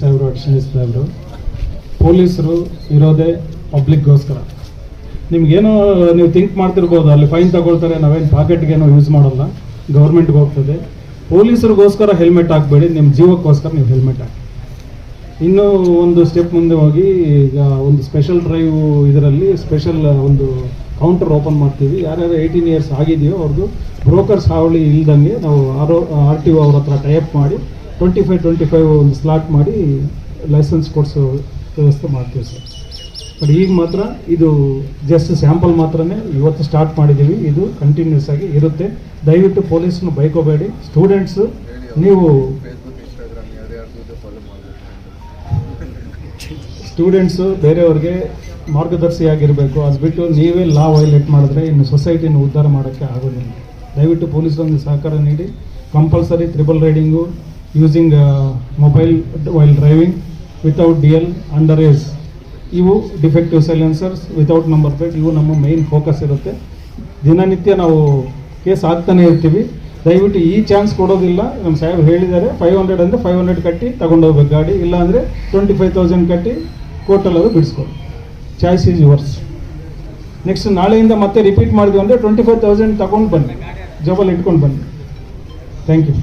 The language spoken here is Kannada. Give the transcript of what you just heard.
ಸಾಹೇಬ್ರು ಅಡಿಷನಲ್ ಸಾಹೇಬ್ರು ಪೊಲೀಸರು ಇರೋದೇ ಪಬ್ಲಿಕ್ಗೋಸ್ಕರ. ನಿಮ್ಗೇನೋ ನೀವು ಥಿಂಕ್ ಮಾಡ್ತಿರ್ಬೋದು, ಅಲ್ಲಿ ಫೈನ್ ತಗೊಳ್ತಾರೆ, ನಾವೇನು ಪಾಕೆಟ್ಗೇನೋ ಯೂಸ್ ಮಾಡಲ್ಲ ಗೌರ್ಮೆಂಟ್ಗೆ ಹೋಗ್ತದೆ. ಪೊಲೀಸರಿಗೋಸ್ಕರ ಹೆಲ್ಮೆಟ್ ಹಾಕಬೇಡಿ ನಿಮ್ಮ ಜೀವಕ್ಕೋಸ್ಕರ ನೀವು ಹೆಲ್ಮೆಟ್ ಹಾಕಿ ಇನ್ನೂ ಒಂದು ಸ್ಟೆಪ್ ಮುಂದೆ ಹೋಗಿ, ಈಗ ಒಂದು ಸ್ಪೆಷಲ್ ಡ್ರೈವ್ ಇದರಲ್ಲಿ ಸ್ಪೆಷಲ್ ಒಂದು ಕೌಂಟರ್ ಓಪನ್ ಮಾಡ್ತೀವಿ. ಯಾರ್ಯಾರು ಏಯ್ಟೀನ್ ಇಯರ್ಸ್ ಆಗಿದೆಯೋ ಅವ್ರದ್ದು ಬ್ರೋಕರ್ಸ್ ಹಾವಳಿ ಇಲ್ದಂಗೆ ನಾವು ಆರ್ ಆರ್ ಟಿ ಒ ಅವ್ರ ಹತ್ರ ಟೈಪ್ ಮಾಡಿ ಟ್ವೆಂಟಿ ಫೈವ್ ಟ್ವೆಂಟಿ ಫೈವ್ ಒಂದು ಸ್ಲಾಟ್ ಮಾಡಿ ಲೈಸೆನ್ಸ್ ಕೊಡಿಸೋ ವ್ಯವಸ್ಥೆ ಮಾಡ್ತೀವಿ ಸರ್. ಬಟ್ ಈಗ ಮಾತ್ರ ಇದು ಜಸ್ಟ್ ಸ್ಯಾಂಪಲ್ ಮಾತ್ರನೇ ಇವತ್ತು ಸ್ಟಾರ್ಟ್ ಮಾಡಿದ್ದೀವಿ. ಇದು ಕಂಟಿನ್ಯೂಸ್ ಆಗಿ ಇರುತ್ತೆ. ದಯವಿಟ್ಟು ಪೊಲೀಸ್ನ ಬೈಕೋಬೇಡಿ. ಸ್ಟೂಡೆಂಟ್ಸು ನೀವು ಸ್ಟೂಡೆಂಟ್ಸು ಬೇರೆಯವ್ರಿಗೆ ಮಾರ್ಗದರ್ಶಿಯಾಗಿರಬೇಕು ಅದು ಬಿಟ್ಟು ನೀವೇ ಲಾ ವೈಲೇಟ್ ಮಾಡಿದ್ರೆ ಇನ್ನು ಸೊಸೈಟಿನ ಉದ್ಧಾರ ಮಾಡೋಕ್ಕೆ ಆಗೋದಿಲ್ಲ. ದಯವಿಟ್ಟು ಪೊಲೀಸರೊಂದು ಸಹಕಾರ ನೀಡಿ. Compulsory triple riding using mobile while driving without D L under age ಇವು defective silencers without number plate ಇವು ನಮ್ಮ ಮೇನ್ ಫೋಕಸ್ ಇರುತ್ತೆ. ದಿನನಿತ್ಯ ನಾವು ಕೇಸ್ ಆಗ್ತಾನೆ ಇರ್ತೀವಿ. ದಯವಿಟ್ಟು ಈ ಚಾನ್ಸ್ ಕೊಡೋದಿಲ್ಲ. ನಮ್ಮ ಸಾಹೇಬ್ ಹೇಳಿದ್ದಾರೆ ಫೈವ್ ಹಂಡ್ರೆಡ್ ಅಂದರೆ ಫೈವ್ ಹಂಡ್ರೆಡ್ ಕಟ್ಟಿ ತಗೊಂಡೋಗ್ಬೇಕು ಗಾಡಿ. ಇಲ್ಲ ಅಂದರೆ ಟ್ವೆಂಟಿ ಫೈವ್ ತೌಸಂಡ್ ಕಟ್ಟಿ ಕೋರ್ಟಲ್ಲಿ ಅದು ಬಿಡಿಸ್ಕೊಡಿ ಚಾಯ್ಸ್ ಈಸ್ ಯುವರ್ಸ್ ನೆಕ್ಸ್ಟ್ ನಾಳೆಯಿಂದ ಮತ್ತೆ ರಿಪೀಟ್ ಮಾಡಿದ್ವಿ ಅಂದರೆ ಟ್ವೆಂಟಿ ಫೈವ್ ತೌಸಂಡ್ ತಗೊಂಡು ಬನ್ನಿ. ಜೋಬಲ್ಲಿ ಇಟ್ಕೊಂಡು ಬನ್ನಿ. Thank you